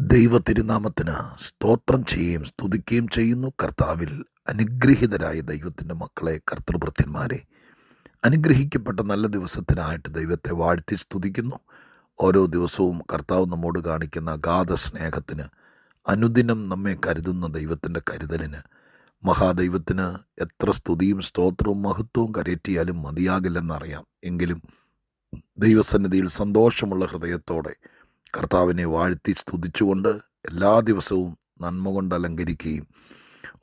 ദൈവ തിരുനാമത്തിന് സ്തോത്രം ചെയ്യുകയും സ്തുതിക്കുകയും ചെയ്യുന്നു. കർത്താവിൽ അനുഗ്രഹീതരായ ദൈവത്തിന്റെ മക്കളെ കർത്തൃഭൃത്യന്മാരെ അനുഗ്രഹിക്കപ്പെട്ട നല്ല ദിവസത്തിനായിട്ട് ദൈവത്തെ വാഴ്ത്തി സ്തുതിക്കുന്നു. ഓരോ ദിവസവും കർത്താവ് നമ്മോട് കാണിക്കുന്ന അഗാധ സ്നേഹത്തിന് അനുദിനം നമ്മെ കരുതുന്ന ദൈവത്തിന്റെ കരുതലിന് മഹാദൈവത്തിന് എത്ര സ്തുതിയും സ്തോത്രവും മഹത്വവും കരയറ്റിയാലും മതിയാകില്ലെന്നറിയാം. എങ്കിലും ദൈവസന്നിധിയിൽ സന്തോഷമുള്ള ഹൃദയത്തോടെ കർത്താവിനെ വാഴ്ത്തി സ്തുതിച്ചുകൊണ്ട് എല്ലാ ദിവസവും നന്മ കൊണ്ട് അലങ്കരിക്കുകയും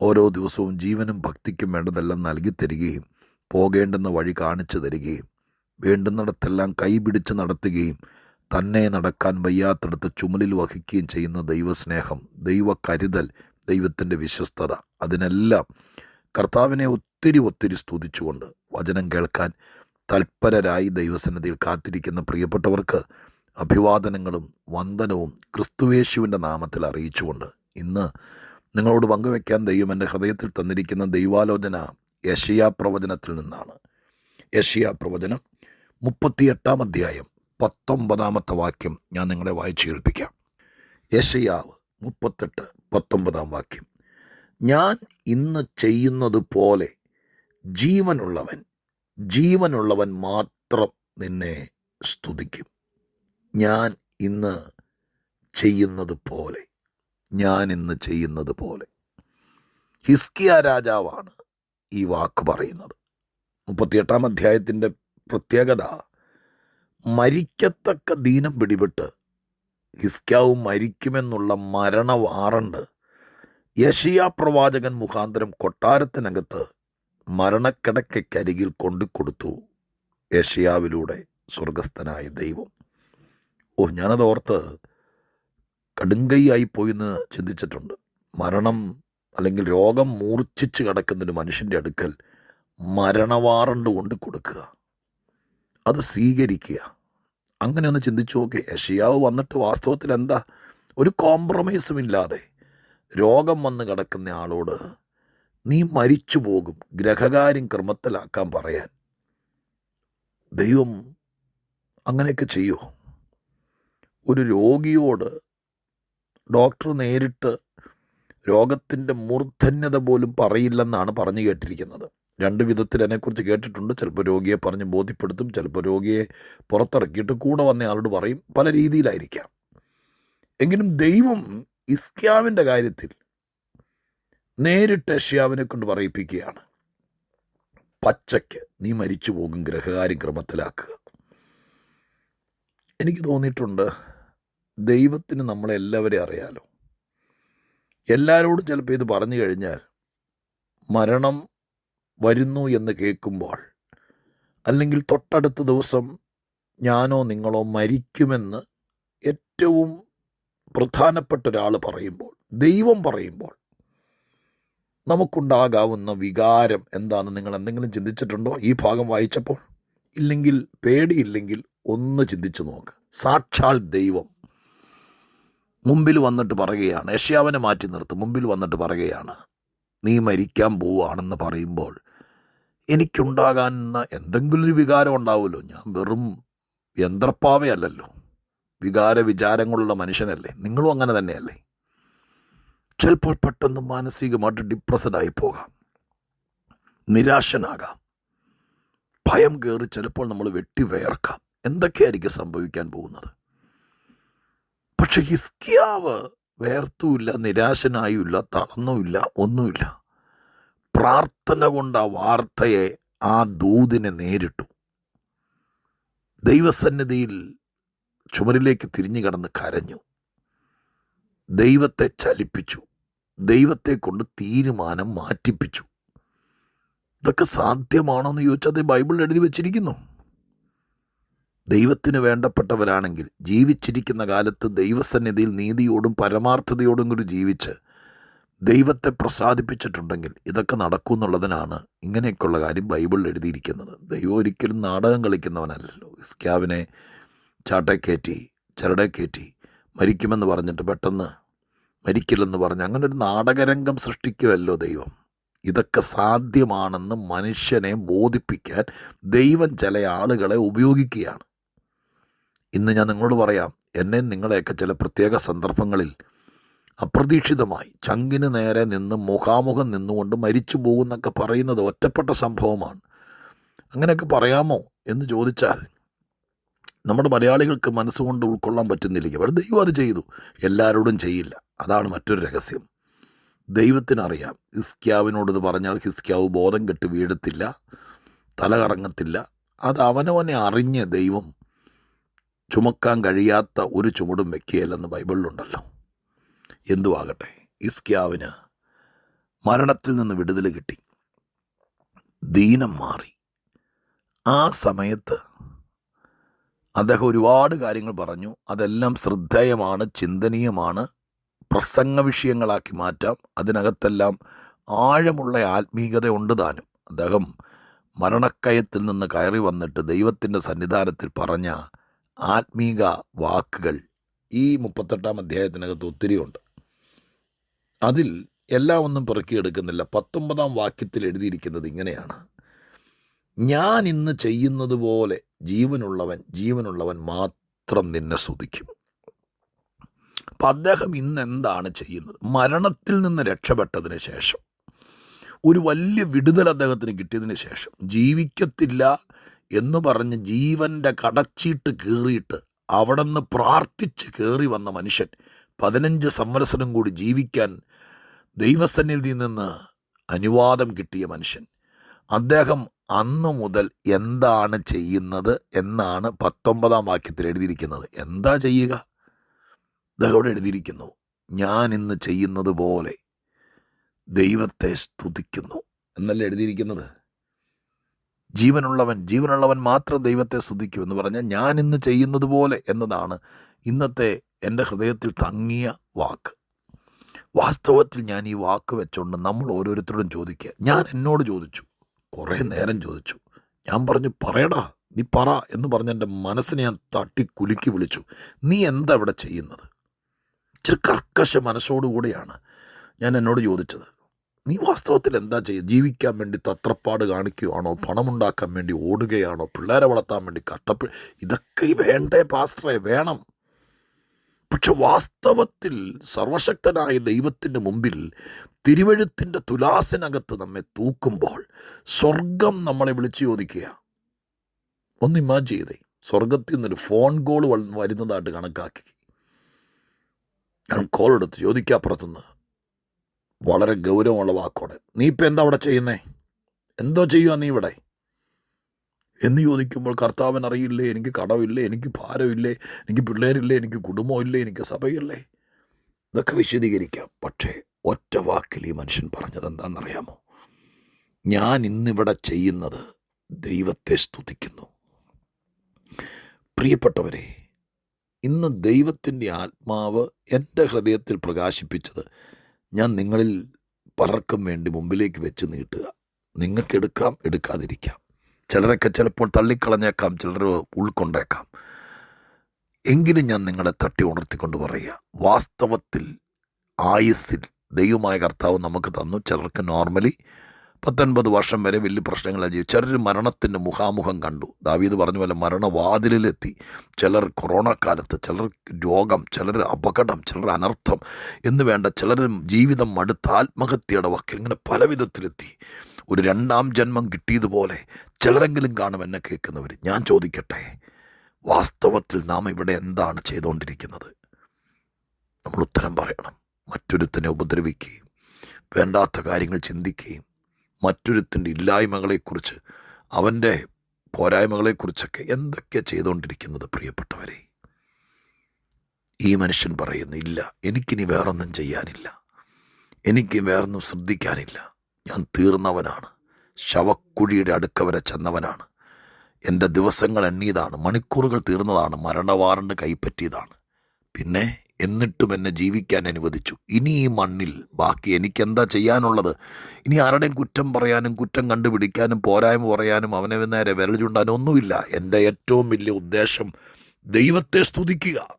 ഓരോ ദിവസവും ജീവനും ഭക്തിക്കും വേണ്ടതെല്ലാം നൽകി തരികയും പോകേണ്ടുന്ന വഴി കാണിച്ചു തരികയും വേണ്ടുന്നിടത്തെല്ലാം കൈപിടിച്ച് നടത്തുകയും തന്നെ നടക്കാൻ വയ്യാത്തടത്ത് ചുമലിൽ വഹിക്കുകയും ചെയ്യുന്ന ദൈവസ്നേഹം ദൈവ കരുതൽ ദൈവത്തിന്റെ വിശ്വസ്തത അതിനെല്ലാം കർത്താവിനെ ഒത്തിരി ഒത്തിരി സ്തുതിച്ചുകൊണ്ട് വചനം കേൾക്കാൻ തൽപരരായി ദൈവസന്നിധിയിൽ കാത്തിരിക്കുന്ന പ്രിയപ്പെട്ടവർക്ക് അഭിവാദനങ്ങളും വന്ദനവും ക്രിസ്തുവേശുവിന്റെ നാമത്തിൽ അറിയിച്ചുകൊണ്ട് ഇന്ന് നിങ്ങളോട് പങ്കുവയ്ക്കാൻ ദൈവം എന്റെ ഹൃദയത്തിൽ തന്നിരിക്കുന്ന ദൈവാലോചന യഷയാ പ്രവചനത്തിൽ നിന്നാണ്. യഷയാ പ്രവചനം മുപ്പത്തിയെട്ടാം അധ്യായം പത്തൊമ്പതാമത്തെ വാക്യം ഞാൻ നിങ്ങളെ വായിച്ചു കേൾപ്പിക്കാം. യഷയാവ് മുപ്പത്തെട്ട് പത്തൊമ്പതാം വാക്യം. ഞാൻ ഇന്ന് ചെയ്യുന്നത് പോലെ ജീവനുള്ളവൻ ജീവനുള്ളവൻ മാത്രം നിന്നെ സ്തുതിക്കും. ഞാൻ ഇന്ന് ചെയ്യുന്നത് പോലെ. ഞാൻ ഇന്ന് ചെയ്യുന്നത് പോലെ. ഹിസ്കിയ രാജാവാണ് ഈ വാക്ക് പറയുന്നത്. മുപ്പത്തിയെട്ടാം അധ്യായത്തിന്റെ പ്രത്യേകത മരിക്കത്തക്ക ദീനം പിടിപെട്ട് ഹിസ്ക്യാവ് മരിക്കുമെന്നുള്ള മരണ വാറണ്ട് യഷിയ പ്രവാചകൻ മുഖാന്തരം കൊട്ടാരത്തിനകത്ത് മരണക്കിടക്കരികിൽ കൊണ്ടുകൊടുത്തു യഷിയാവിലൂടെ സ്വർഗസ്ഥനായ ദൈവം. ഓ ഞാനത് ഓർത്ത് കടുങ്കൈയായി പോയി എന്ന് ചിന്തിച്ചിട്ടുണ്ട്. മരണം അല്ലെങ്കിൽ രോഗം മൂർച്ഛിച്ച് കിടക്കുന്നൊരു മനുഷ്യന്റെ അടുക്കൽ മരണവാറണ്ട് കൊണ്ട് കൊടുക്കുക. അത് സ്വീകരിക്കുക. അങ്ങനെ ഒന്ന് ചിന്തിച്ചു നോക്കി. യഷിയാവ് വന്നിട്ട് വാസ്തവത്തിൽ എന്താ ഒരു കോംപ്രമൈസും ഇല്ലാതെ രോഗം വന്ന് കിടക്കുന്ന ആളോട് നീ മരിച്ചു പോകും ഗ്രഹകാര്യം ക്രമത്തിലാക്കാൻ പറയാൻ. ദൈവം അങ്ങനെയൊക്കെ ചെയ്യുമോ ഒരു രോഗിയോട് ഡോക്ടർ നേരിട്ട് രോഗത്തിന്റെ മൂർധന്യത പോലും പറയില്ലെന്നാണ് പറഞ്ഞു കേട്ടിരിക്കുന്നത്. രണ്ട് വിധത്തിൽ അതിനെക്കുറിച്ച് കേട്ടിട്ടുണ്ട്. ചിലപ്പോൾ രോഗിയെ പറഞ്ഞ് ബോധ്യപ്പെടുത്തും ചിലപ്പോൾ രോഗിയെ പുറത്തിറക്കിയിട്ട് കൂടെ വന്നയാളോട് പറയും. പല രീതിയിലായിരിക്കാം. എങ്കിലും ദൈവം ഇസ്ക്യാവിന്റെ കാര്യത്തിൽ നേരിട്ട് യഷ്യാവിനെ കൊണ്ട് പറയിപ്പിക്കുകയാണ്. പച്ചയ്ക്ക് നീ മരിച്ചു പോകും ഗ്രഹകാര്യം ക്രമത്തിലാക്കുക. എനിക്ക് തോന്നിയിട്ടുണ്ട് ദൈവത്തിന് നമ്മളെല്ലാവരെയും അറിയാലോ. എല്ലാവരോടും ചിലപ്പോൾ ഇത് പറഞ്ഞു കഴിഞ്ഞാൽ മരണം വരുന്നു എന്ന് കേൾക്കുമ്പോൾ അല്ലെങ്കിൽ തൊട്ടടുത്ത ദിവസം ഞാനോ നിങ്ങളോ മരിക്കുമെന്ന് ഏറ്റവും പ്രധാനപ്പെട്ട ഒരാൾ പറയുമ്പോൾ ദൈവം പറയുമ്പോൾ നമുക്കുണ്ടാകാവുന്ന വികാരം എന്താണെന്ന് നിങ്ങൾ എന്തെങ്കിലും ചിന്തിച്ചിട്ടുണ്ടോ? ഈ ഭാഗം വായിച്ചപ്പോൾ? ഇല്ലെങ്കിൽ പേടിയില്ലെങ്കിൽ ഒന്ന് ചിന്തിച്ചു നോക്ക്. സാക്ഷാൽ ദൈവം. മുമ്പിൽ വന്നിട്ട് പറയുകയാണ് യഷ്യാവിനെ മാറ്റി നിർത്തും മുമ്പിൽ വന്നിട്ട് പറയുകയാണ് നീ മരിക്കാൻ പോവുകയാണെന്ന് പറയുമ്പോൾ എനിക്കുണ്ടാകാവുന്ന എന്തെങ്കിലും ഒരു വികാരം ഉണ്ടാവുമല്ലോ. ഞാൻ വെറും യന്ത്രപ്പാവയല്ലല്ലോ. വികാര വിചാരങ്ങളുള്ള മനുഷ്യനല്ലേ. നിങ്ങളും അങ്ങനെ തന്നെയല്ലേ. ചിലപ്പോൾ പെട്ടെന്ന് മാനസികമായിട്ട് ഡിപ്രസ്ഡ് ആയി പോകാം. നിരാശനാകാം. ഭയം കയറി ചിലപ്പോൾ നമ്മൾ വെട്ടി വേർക്കാം എന്തൊക്കെയായിരിക്കും സംഭവിക്കാൻ പോകുന്നത്? പക്ഷെ ഹിസ്കിയാവ് വേർത്തുമില്ല നിരാശനായുമില്ല തളർന്നുമില്ല ഒന്നുമില്ല. പ്രാർത്ഥന കൊണ്ട് ആ വാർത്തയെ ആ ദൂതിനെ നേരിട്ടു. ദൈവസന്നിധിയിൽ ചുമരിലേക്ക് തിരിഞ്ഞു കടന്ന് കരഞ്ഞു. ദൈവത്തെ ചലിപ്പിച്ചു. ദൈവത്തെ കൊണ്ട് തീരുമാനം മാറ്റിപ്പിച്ചു. ഇതൊക്കെ സാധ്യമാണോ എന്ന് ചോദിച്ചാൽ അത് ബൈബിളിൽ എഴുതി വെച്ചിരിക്കുന്നു. ദൈവത്തിന് വേണ്ടപ്പെട്ടവരാണെങ്കിൽ ജീവിച്ചിരിക്കുന്ന കാലത്ത് ദൈവസന്നിധിയിൽ നീതിയോടും പരമാർത്ഥതയോടും കൂടി ജീവിച്ച് ദൈവത്തെ പ്രസാദിപ്പിച്ചിട്ടുണ്ടെങ്കിൽ ഇതൊക്കെ നടക്കും എന്നുള്ളതിനാണ് ഇങ്ങനെയൊക്കെയുള്ള കാര്യം ബൈബിളിൽ എഴുതിയിരിക്കുന്നത്. ദൈവം ഒരിക്കലും നാടകം കളിക്കുന്നവനല്ലല്ലോ. ഇസ്ക്യാവിനെ ചാട്ടെ കയറ്റി ചരടെ കയറ്റി മരിക്കുമെന്ന് പറഞ്ഞിട്ട് പെട്ടെന്ന് മരിക്കില്ലെന്ന് പറഞ്ഞ് അങ്ങനെ ഒരു നാടകരംഗം സൃഷ്ടിക്കുമല്ലോ ദൈവം. ഇതൊക്കെ സാധ്യമാണെന്ന് മനുഷ്യനെ ബോധിപ്പിക്കാൻ ദൈവം ചില ആളുകളെ ഉപയോഗിക്കുകയാണ്. ഇന്ന് ഞാൻ നിങ്ങളോട് പറയാം എന്നെ നിങ്ങളെയൊക്കെ ചില പ്രത്യേക സന്ദർഭങ്ങളിൽ അപ്രതീക്ഷിതമായി ചങ്കിന് നേരെ നിന്ന് മുഖാമുഖം നിന്നുകൊണ്ട് മരിച്ചു പോകുന്നൊക്കെ പറയുന്നത് ഒറ്റപ്പെട്ട സംഭവമാണ്. അങ്ങനെയൊക്കെ പറയാമോ എന്ന് ചോദിച്ചാൽ നമ്മുടെ മലയാളികൾക്ക് മനസ്സുകൊണ്ട് ഉൾക്കൊള്ളാൻ പറ്റുന്നില്ല അവർ ദൈവം അത് ചെയ്തു. എല്ലാവരോടും ചെയ്യില്ല. അതാണ് മറ്റൊരു രഹസ്യം. ദൈവത്തിനറിയാം. ഹിസ്ക്യാവിനോട് ഇത് പറഞ്ഞാൽ ഹിസ്ക്യാവ് ബോധം കെട്ട് വീഴത്തില്ല തല കറങ്ങത്തില്ല അത് അവനവനെ അറിഞ്ഞ് ദൈവം ചുമക്കാൻ കഴിയാത്ത ഒരു ചുമടും വെക്കുകയില്ലെന്ന് ബൈബിളിലുണ്ടല്ലോ. എന്തുവാകട്ടെ ഇസ്ക്യാവിന് മരണത്തിൽ നിന്ന് വിടുതൽ കിട്ടി. ദീനം മാറി. ആ സമയത്ത് അദ്ദേഹം ഒരുപാട് കാര്യങ്ങൾ പറഞ്ഞു. അതെല്ലാം ശ്രദ്ധേയമാണ് ചിന്തനീയമാണ്. പ്രസംഗ വിഷയങ്ങളാക്കി മാറ്റാം. അതിനകത്തെല്ലാം ആഴമുള്ള ആത്മീയത ഉണ്ട് താനും. അദ്ദേഹം മരണക്കയത്തിൽ നിന്ന് കയറി വന്നിട്ട് ദൈവത്തിന്റെ സന്നിധാനത്തിൽ പറഞ്ഞ ആത്മീക വാക്കുകൾ ഈ മുപ്പത്തെട്ടാം അധ്യായത്തിനകത്ത് ഒത്തിരി ഉണ്ട് അതിൽ എല്ലാം ഒന്നും പെറുക്കിയെടുക്കുന്നില്ല. പത്തൊമ്പതാം വാക്യത്തിൽ എഴുതിയിരിക്കുന്നത് ഇങ്ങനെയാണ്. ഞാൻ ഇന്ന് ചെയ്യുന്നത് പോലെ ജീവനുള്ളവൻ ജീവനുള്ളവൻ മാത്രം നിന്നെ സ്തുതിക്കും. അപ്പം അദ്ദേഹം ഇന്ന് എന്താണ് ചെയ്യുന്നത്? മരണത്തിൽ നിന്ന് രക്ഷപ്പെട്ടതിന് ശേഷം ഒരു വലിയ വിടുതൽ അദ്ദേഹത്തിന് കിട്ടിയതിന് ശേഷം ജീവിക്കത്തില്ല എന്ന് പറഞ്ഞ് ജീവന്റെ കടച്ചീട്ട് കീറിയിട്ട് അവിടെ നിന്ന് പ്രാർത്ഥിച്ച് കയറി വന്ന മനുഷ്യൻ പതിനഞ്ച് സംവത്സരം കൂടി ജീവിക്കാൻ ദൈവസന്നിധിയിൽ നിന്ന് അനുവാദം കിട്ടിയ മനുഷ്യൻ. അദ്ദേഹം അന്നു മുതൽ എന്താണ് ചെയ്യുന്നത് എന്നാണ് പത്തൊമ്പതാം വാക്യത്തിൽ എഴുതിയിരിക്കുന്നത്. എന്താ ചെയ്യുക? ഇതവിടെ എഴുതിയിരിക്കുന്നു ഞാൻ ഇന്ന് ചെയ്യുന്നത് പോലെ ദൈവത്തെ സ്തുതിക്കുന്നു എന്നല്ല എഴുതിയിരിക്കുന്നത്? ജീവനുള്ളവൻ ജീവനുള്ളവൻ മാത്രം ദൈവത്തെ സ്തുതിക്കും എന്ന് പറഞ്ഞാൽ ഞാൻ ഇന്ന് ചെയ്യുന്നത് പോലെ എന്നതാണ് ഇന്നത്തെ എന്റെ ഹൃദയത്തിൽ തങ്ങിയ വാക്ക്. വാസ്തവത്തിൽ ഞാൻ ഈ വാക്ക് വെച്ചുകൊണ്ട് നമ്മൾ ഓരോരുത്തരോടും ചോദിക്കുക. ഞാൻ എന്നോട് ചോദിച്ചു. കുറേ നേരം ചോദിച്ചു. ഞാൻ പറഞ്ഞു പറയടാ നീ പറ എന്ന് പറഞ്ഞ എന്റെ മനസ്സിനെ ഞാൻ തട്ടി കുലുക്കി വിളിച്ചു. നീ എന്താ ഇവിടെ ചെയ്യുന്നത്? ഇച്ചിരി കർക്കശ മനസ്സോടുകൂടിയാണ് ഞാൻ എന്നോട് ചോദിച്ചത്. നീ വാസ്തവത്തിൽ എന്താ ചെയ്യുക ജീവിക്കാൻ വേണ്ടി തത്രപ്പാട് കാണിക്കുകയാണോ പണമുണ്ടാക്കാൻ വേണ്ടി ഓടുകയാണോ? പിള്ളേരെ വളർത്താൻ വേണ്ടി കഷ്ടപ്പെ ഇതൊക്കെ വേണ്ടേ പാസ്റ്ററെ വേണം. പക്ഷെ വാസ്തവത്തിൽ സർവശക്തനായ ദൈവത്തിന്റെ മുമ്പിൽ തിരുവഴുത്തിന്റെ തുലാസിനകത്ത് നമ്മെ തൂക്കുമ്പോൾ സ്വർഗം നമ്മളെ വിളിച്ചു ചോദിക്കുക ഒന്ന് ഇമാജ് ചെയ്തേ. സ്വർഗത്തിൽ നിന്നൊരു ഫോൺ കോൾ വരുന്നതായിട്ട് കണക്കാക്കി. ഞാൻ കോൾ എടുത്ത് ചോദിക്കാപ്പുറത്തുനിന്ന് വളരെ ഗൗരവമുള്ള വാക്കോട്. നീ ഇപ്പം എന്താ അവിടെ ചെയ്യുന്നേ? എന്തോ ചെയ്യുക നീ ഇവിടെ? എന്ന് ചോദിക്കുമ്പോൾ കർത്താവൻ അറിയില്ലേ എനിക്ക് കടമില്ലേ എനിക്ക് ഭാരമില്ലേ എനിക്ക് പിള്ളേരില്ലേ എനിക്ക് കുടുംബമില്ലേ എനിക്ക് സഭയില്ലേ? ഇതൊക്കെ വിശദീകരിക്കാം. പക്ഷേ ഒറ്റ വാക്കിൽ ഈ മനുഷ്യൻ പറഞ്ഞത് എന്താണെന്നറിയാമോ? ഞാൻ ഇന്നിവിടെ ചെയ്യുന്നത് ദൈവത്തെ സ്തുതിക്കുന്നു. പ്രിയപ്പെട്ടവരെ ഇന്ന് ദൈവത്തിന്റെ ആത്മാവ് എന്റെ ഹൃദയത്തിൽ പ്രകാശിപ്പിച്ചത് ഞാൻ നിങ്ങളിൽ പലർക്കും വേണ്ടി മുമ്പിലേക്ക് വെച്ച് നീട്ടുക. നിങ്ങൾക്ക് എടുക്കാം എടുക്കാതിരിക്കാം. ചിലരൊക്കെ ചിലപ്പോൾ തള്ളിക്കളഞ്ഞേക്കാം ചിലർ ഉൾക്കൊണ്ടേക്കാം. എങ്കിലും ഞാൻ നിങ്ങളെ തട്ടി ഉണർത്തിക്കൊണ്ട് പറയുക വാസ്തവത്തിൽ ആയുസ്സിൽ ദൈവമായ കർത്താവ് നമുക്ക് തന്നു. ചിലർക്ക് നോർമലി പത്തൊൻപത് വർഷം വരെ വലിയ പ്രശ്നങ്ങളാണ് ജീവിച്ചു ചിലർ മരണത്തിന്റെ മുഖാമുഖം കണ്ടു. ദാവീദ് പറഞ്ഞ പോലെ മരണവാതിലിലെത്തി. ചിലർ കൊറോണ കാലത്ത് ചിലർ രോഗം ചിലർ അപകടം ചിലർ അനർത്ഥം എന്ന് വേണ്ട ചിലർ ജീവിതം മടുത്ത ആത്മഹത്യയുടെ വക്കിൽ ഇങ്ങനെ പല വിധത്തിലെത്തി ഒരു രണ്ടാം ജന്മം കിട്ടിയതുപോലെ ചിലരെങ്കിലും കാണും എന്നെ കേൾക്കുന്നവർ ഞാൻ ചോദിക്കട്ടെ വാസ്തവത്തിൽ നാം ഇവിടെ എന്താണ് ചെയ്തുകൊണ്ടിരിക്കുന്നത്? നമ്മൾ ഉത്തരം പറയണം. മറ്റൊരുത്തനെ ഉപദ്രവിക്കുകയും വേണ്ടാത്ത കാര്യങ്ങൾ ചിന്തിക്കുകയും മറ്റൊരുത്തിന്റെ ഇല്ലായ്മകളെക്കുറിച്ച് അവന്റെ പോരായ്മകളെക്കുറിച്ചൊക്കെ എന്തൊക്കെ ചെയ്തുകൊണ്ടിരിക്കുന്നത് പ്രിയപ്പെട്ടവരെ? ഈ മനുഷ്യൻ പറയുന്നില്ല എനിക്കിനി വേറൊന്നും ചെയ്യാനില്ല. എനിക്ക് വേറൊന്നും ശ്രദ്ധിക്കാനില്ല. ഞാൻ തീർന്നവനാണ്. ശവക്കുഴിയുടെ അടുക്ക വരെ ചെന്നവനാണ്. എന്റെ ദിവസങ്ങൾ എണ്ണിയതാണ്. മണിക്കൂറുകൾ തീർന്നതാണ്. മരണവാറണ്ട് കൈപ്പറ്റിയതാണ്. പിന്നെ എന്നിട്ടും എന്നെ ജീവിക്കാൻ അനുവദിച്ചു. ഇനി ഈ മണ്ണിൽ. ബാക്കി എനിക്കെന്താ ചെയ്യാനുള്ളത്? ഇനി ആരുടെയും കുറ്റം പറയാനും കുറ്റം കണ്ടുപിടിക്കാനും പോരായ്മ പറയാനും അവനെ നേരെ വിരൽ ചൂണ്ടാനും ഒന്നുമില്ല. എന്റെ ഏറ്റവും വലിയ ഉദ്ദേശം ദൈവത്തെ സ്തുതിക്കുക.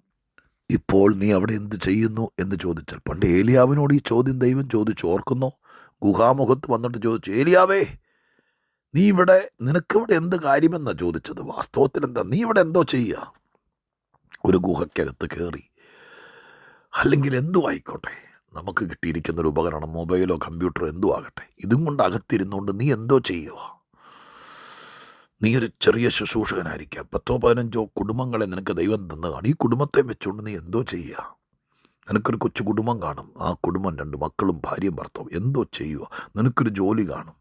ഇപ്പോൾ നീ അവിടെ എന്ത് ചെയ്യുന്നു എന്ന് ചോദിച്ചാൽ പണ്ട് ഏലിയാവിനോട് ഈ ചോദ്യം ദൈവം ചോദിച്ചു ഓർക്കുന്നു? ഗുഹാമുഖത്ത് വന്നിട്ട് ചോദിച്ചു ഏലിയാവേ നീ ഇവിടെ നിനക്കിവിടെ എന്ത് കാര്യമെന്നാണ് ചോദിച്ചത്? വാസ്തവത്തിൽ എന്താ നീ ഇവിടെ എന്തോ ചെയ്യുക? ഒരു ഗുഹയ്ക്കകത്ത് കയറി. അല്ലെങ്കിൽ എന്തു ആയിക്കോട്ടെ? നമുക്ക് കിട്ടിയിരിക്കുന്ന ഒരു ഉപകരണം മൊബൈലോ കമ്പ്യൂട്ടറോ എന്തോ ആകട്ടെ? ഇതും കൊണ്ട് അകത്തിരുന്നുകൊണ്ട് നീ എന്തോ ചെയ്യുക നീ ഒരു ചെറിയ ശുശ്രൂഷകനായിരിക്കാം. പത്തോ പതിനഞ്ചോ കുടുംബങ്ങളെ നിനക്ക് ദൈവം തന്നതാണ്. ഈ കുടുംബത്തെ വെച്ചുകൊണ്ട് നീ എന്തോ ചെയ്യുക നിനക്കൊരു കൊച്ചു കുടുംബം കാണും. ആ കുടുംബം രണ്ട് മക്കളും ഭാര്യയും ഭർത്താവും. എന്തോ ചെയ്യുക നിനക്കൊരു ജോലി കാണും.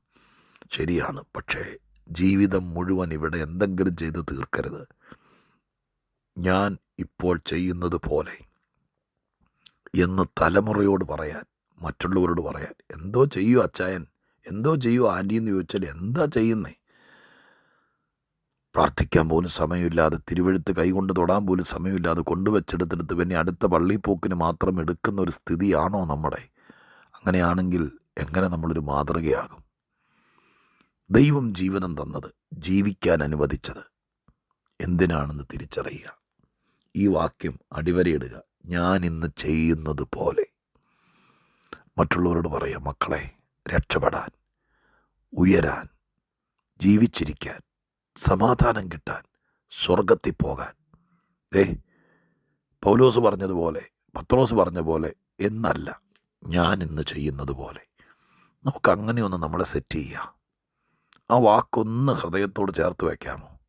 ശരിയാണ്. പക്ഷേ ജീവിതം മുഴുവൻ ഇവിടെ എന്തെങ്കിലും ചെയ്ത് തീർക്കരുത്. ഞാൻ ഇപ്പോൾ ചെയ്യുന്നത് പോലെ എന്ന് തലമുറയോട് പറയാൻ മറ്റുള്ളവരോട് പറയാൻ എന്തോ ചെയ്യൂ അച്ചായൻ? എന്തോ ചെയ്യൂ ആന്റി എന്ന് ചോദിച്ചാൽ എന്താ ചെയ്യുന്നേ? പ്രാർത്ഥിക്കാൻ പോലും സമയമില്ലാതെ തിരുവഴുത്ത് കൈകൊണ്ട് തൊടാൻ പോലും സമയമില്ലാതെ കൊണ്ടുവച്ചെടുത്തെടുത്ത് പിന്നെ അടുത്ത പള്ളിപ്പോക്കിന് മാത്രം എടുക്കുന്ന ഒരു സ്ഥിതിയാണോ നമ്മുടെ? അങ്ങനെയാണെങ്കിൽ എങ്ങനെ നമ്മളൊരു മാതൃകയാകും? ദൈവം ജീവിതം തന്നത് ജീവിക്കാൻ അനുവദിച്ചത്. എന്തിനാണെന്ന് തിരിച്ചറിയുക. ഈ വാക്യം അടിവരയിടുക. ഞാൻ ഇന്ന് ചെയ്യുന്നത് പോലെ മറ്റുള്ളവരോട് പറയാം മക്കളെ രക്ഷപ്പെടാൻ ഉയരാൻ ജീവിച്ചിരിക്കാൻ സമാധാനം കിട്ടാൻ സ്വർഗത്തിൽ പോകാൻ. ഏ പൗലോസ് പറഞ്ഞതുപോലെ പത്രോസ് പറഞ്ഞ പോലെ എന്നല്ല ഞാൻ ഇന്ന് ചെയ്യുന്നത് പോലെ നമുക്ക് അങ്ങനെയൊന്ന് നമ്മളെ സെറ്റ് ചെയ്യാം. ആ വാക്കൊന്ന് ഹൃദയത്തോട് ചേർത്ത് വയ്ക്കാമോ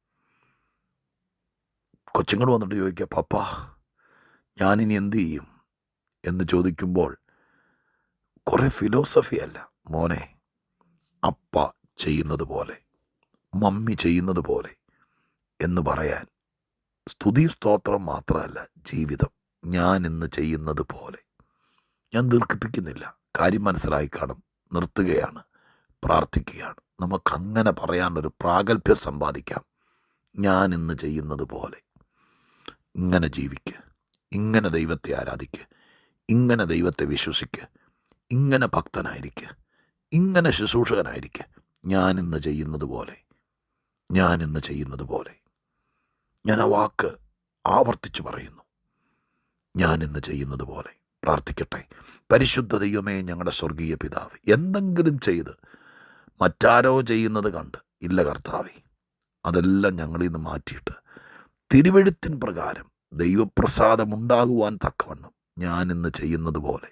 കൊച്ചുങ്ങൾ വന്നിട്ട് ചോദിക്കുക പപ്പ ഞാനിനി എന്ത് ചെയ്യും എന്ന് ചോദിക്കുമ്പോൾ കുറേ ഫിലോസഫി അല്ല മോനെ. അപ്പ ചെയ്യുന്നത് പോലെ മമ്മി ചെയ്യുന്നത് പോലെ എന്ന് പറയാൻ സ്തുതി സ്തോത്രം മാത്രമല്ല ജീവിതം. ഞാൻ ഇന്ന് ചെയ്യുന്നത് പോലെ. ഞാൻ ദീർഘിപ്പിക്കുന്നില്ല. കാര്യം മനസ്സിലായി കാണും. നിർത്തുകയാണ്. പ്രാർത്ഥിക്കുകയാണ്. നമുക്കങ്ങനെ പറയാനൊരു പ്രാഗൽഭ്യം സമ്പാദിക്കാം. ഞാൻ ഇന്ന് ചെയ്യുന്നത് പോലെ. ഇങ്ങനെ ജീവിക്ക്. ഇങ്ങനെ ദൈവത്തെ ആരാധിക്ക് ഇങ്ങനെ ദൈവത്തെ വിശ്വസിക്ക് ഇങ്ങനെ ഭക്തനായിരിക്ക് ഇങ്ങനെ ശുശ്രൂഷകനായിരിക്കുക ഞാൻ ഇന്ന് ചെയ്യുന്നത് പോലെ ഞാൻ ഇന്ന് ചെയ്യുന്നത് പോലെ ഞാൻ ആ വാക്ക് ആവർത്തിച്ചു പറയുന്നു. ഞാൻ ഇന്ന് ചെയ്യുന്നത് പോലെ പ്രാർത്ഥിക്കട്ടെ. പരിശുദ്ധ ദൈവമേ ഞങ്ങളുടെ സ്വർഗീയ പിതാവ് എന്തെങ്കിലും ചെയ്ത് മറ്റാരോ ചെയ്യുന്നത് കണ്ട് ഇല്ല കർത്താവേ അതെല്ലാം ഞങ്ങളിൽ നിന്ന് മാറ്റിയിട്ട് തിരുവെഴുത്തിൻ പ്രകാരം ദൈവപ്രസാദമുണ്ടാകുവാൻ തക്കവണ്ണം ഞാൻ ഇന്ന് ചെയ്യുന്നത് പോലെ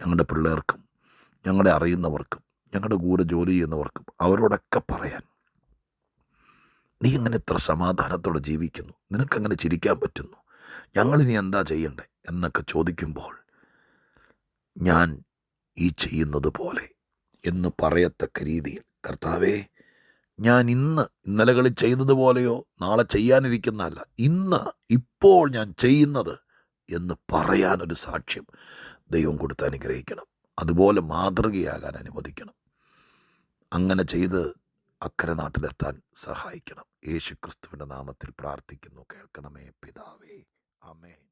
ഞങ്ങളുടെ പിള്ളേർക്കും ഞങ്ങളെ അറിയുന്നവർക്കും ഞങ്ങളുടെ കൂടെ ജോലി ചെയ്യുന്നവർക്കും അവരോടൊക്കെ പറയാൻ. നീ എങ്ങനെ ഇത്ര സമാധാനത്തോടെ ജീവിക്കുന്നു? നിനക്കങ്ങനെ ചിരിക്കാൻ പറ്റുന്നു? ഞങ്ങളിനി എന്താ ചെയ്യണ്ടേ? എന്നൊക്കെ ചോദിക്കുമ്പോൾ ഞാൻ ഈ ചെയ്യുന്നത് പോലെ എന്ന് പറയത്തക്ക രീതിയിൽ കർത്താവേ ഞാൻ ഇന്ന് ഇന്നലകളിൽ ചെയ്തതുപോലെയോ നാളെ ചെയ്യാനിരിക്കുന്നതല്ല. ഇന്ന് ഇപ്പോൾ ഞാൻ ചെയ്യുന്നത് എന്ന് പറയാനൊരു സാക്ഷ്യം ദൈവം കൊടുത്ത് അനുഗ്രഹിക്കണം. അതുപോലെ മാതൃകയാകാൻ അനുവദിക്കണം. അങ്ങനെ ചെയ്ത് അക്കരെ നാട്ടിലെത്താൻ സഹായിക്കണം. യേശു ക്രിസ്തുവിന്റെ നാമത്തിൽ പ്രാർത്ഥിക്കുന്നു. കേൾക്കണമേ പിതാവേ. അമേൻ